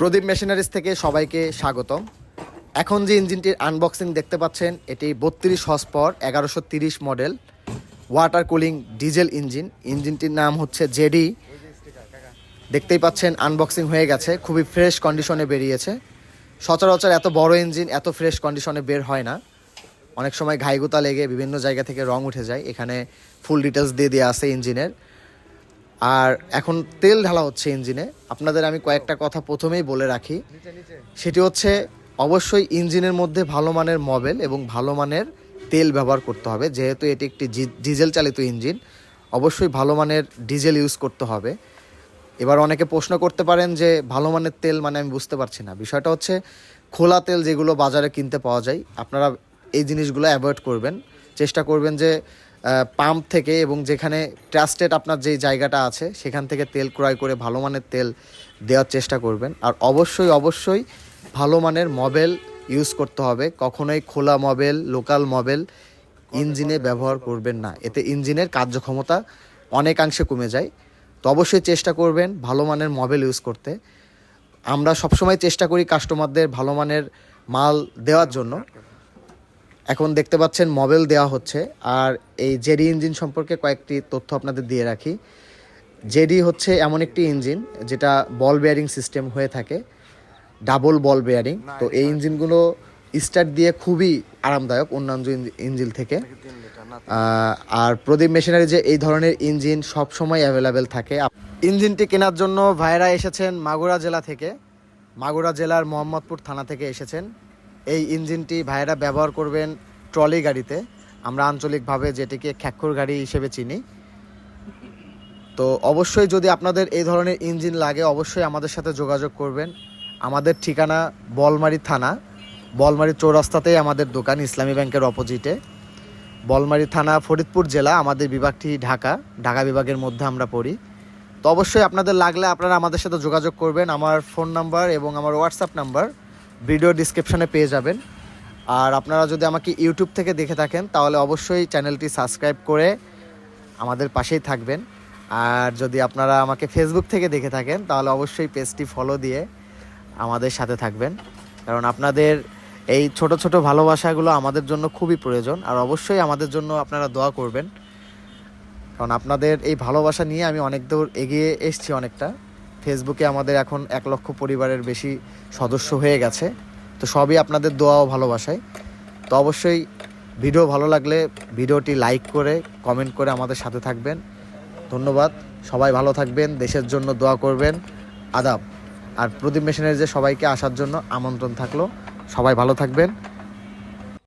প্রদীপ machineries থেকে সবাইকে স্বাগতম। এখন যে ইঞ্জিনটির আনবক্সিং দেখতে পাচ্ছেন, এটি বত্রিশ হর্স পর এগারোশো তিরিশ model water cooling diesel engine ইঞ্জিনটির নাম হচ্ছে জেডি। দেখতেই পাচ্ছেন আনবক্সিং হয়ে গেছে, খুবই ফ্রেশ কন্ডিশনে বেরিয়েছে। সচরাচর এত বড় ইঞ্জিন এত ফ্রেশ কন্ডিশনে বের হয় না। অনেক সময় ঘাইগুতা লেগে বিভিন্ন জায়গা থেকে রং উঠে যায়। এখানে ফুল ডিটেলস দিয়ে দেওয়া আছে ইঞ্জিনের। আর এখন তেল ঢালা হচ্ছে ইঞ্জিনে। আপনাদের আমি কয়েকটা কথা প্রথমেই বলে রাখি। সেটি হচ্ছে অবশ্যই ইঞ্জিনের মধ্যে ভালো মানের মবেল এবং ভালো মানের তেল ব্যবহার করতে হবে। যেহেতু এটি একটি ডিজেল চালিত ইঞ্জিন অবশ্যই ভালো মানের ডিজেল ইউজ করতে হবে। এবার অনেকে প্রশ্ন করতে পারেন যে ভালো মানের তেল মানে আমি বুঝতে পারছি না। বিষয়টা হচ্ছে খোলা তেল যেগুলো বাজারে কিনতে পাওয়া যায় আপনারা এই জিনিসগুলো অ্যাভয়েড করবেন। চেষ্টা করবেন যে পাম্প থেকে এবং যেখানে ট্রাস্টেড আপনার যেই জায়গাটা আছে, সেখান থেকে তেল ক্রয় করে ভালো মানের তেল দেওয়ার চেষ্টা করবেন। আর অবশ্যই অবশ্যই ভালো মানের মবেল ইউজ করতে হবে। কখনোই খোলা মবেল লোকাল মবেল ইঞ্জিনে ব্যবহার করবেন না। এতে ইঞ্জিনের কার্যক্ষমতা অনেকাংশে কমে যায়। তো অবশ্যই চেষ্টা করবেন ভালো মানের মবেল ইউজ করতে। আমরা সবসময় চেষ্টা করি কাস্টমারদের ভালো মানের মাল দেওয়ার জন্য। এখন দেখতে পাচ্ছেন মবেল দেওয়া হচ্ছে। আর এই জেডি ইঞ্জিন সম্পর্কে কয়েকটি তথ্য আপনাদের দিয়ে রাখি। জেডি হচ্ছে এমন একটি ইঞ্জিন যেটা বল বেয়ারিং সিস্টেম হয়ে থাকে। ডাবল বল বেয়ারিং তো এই ইঞ্জিনগুলো স্টার্ট দিয়ে খুবই আরামদায়ক অন্যান্য ইঞ্জিন থেকে। আহ, আর প্রদীপ মেশিনারি যে এই ধরনের ইঞ্জিন সব সময় অ্যাভেলেবেল থাকে। ইঞ্জিনটি কেনার জন্য ভাইরা এসেছেন মাগুরা জেলা থেকে। মাগুরা জেলার মোহাম্মদপুর থানা থেকে এসেছেন। এই ইঞ্জিনটি ভাইরা ব্যবহার করবেন ট্রলি গাড়িতে। আমরা আঞ্চলিকভাবে যেটিকে খ্যাক্ষর গাড়ি হিসেবে চিনি। তো অবশ্যই যদি আপনাদের এই ধরনের ইঞ্জিন লাগে, অবশ্যই আমাদের সাথে যোগাযোগ করবেন। আমাদের ঠিকানা বলমারি থানা। বলমারি চৌরাস্তাতেই আমাদের দোকান, ইসলামী ব্যাংকের অপোজিটে। বলমারি থানা, ফরিদপুর জেলা, আমাদের বিভাগটি ঢাকা। ঢাকা বিভাগের মধ্যে আমরা পড়ি। তো অবশ্যই আপনাদের লাগলে আপনারা আমাদের সাথে যোগাযোগ করবেন। আমার ফোন নাম্বার এবং আমার হোয়াটসঅ্যাপ নাম্বার। ভিডিও ডিসক্রিপশনে পেয়ে যাবেন। আর আপনারা যদি আমাকে ইউটিউব থেকে দেখে থাকেন, তাহলে অবশ্যই চ্যানেলটি সাবস্ক্রাইব করে আমাদের পাশেই থাকবেন। আর যদি আপনারা আমাকে ফেসবুক থেকে দেখে থাকেন, তাহলে অবশ্যই পেজটি ফলো দিয়ে আমাদের সাথে থাকবেন। কারণ আপনাদের এই ছোট ছোট ভালোবাসাগুলো আমাদের জন্য খুবই প্রয়োজন। আর অবশ্যই আমাদের জন্য আপনারা দোয়া করবেন। কারণ আপনাদের এই ভালোবাসা নিয়ে আমি অনেক দূর এগিয়ে এসেছি অনেকটা। ফেসবুকে আমাদের এখন এক লক্ষ পরিবারের বেশি সদস্য হয়ে গেছে। তো সবই আপনাদের দোয়া ও ভালোবাসায়। তো অবশ্যই ভিডিও ভালো লাগলে ভিডিওটি লাইক করে, কমেন্ট করে আমাদের সাথে থাকবেন। ধন্যবাদ। সবাই ভালো থাকবেন, দেশের জন্য দোয়া করবেন। আদাব। আর প্রদীপ মেশিনের যে সবাইকে আসার জন্য আমন্ত্রণ থাকল, সবাই ভালো থাকবেন।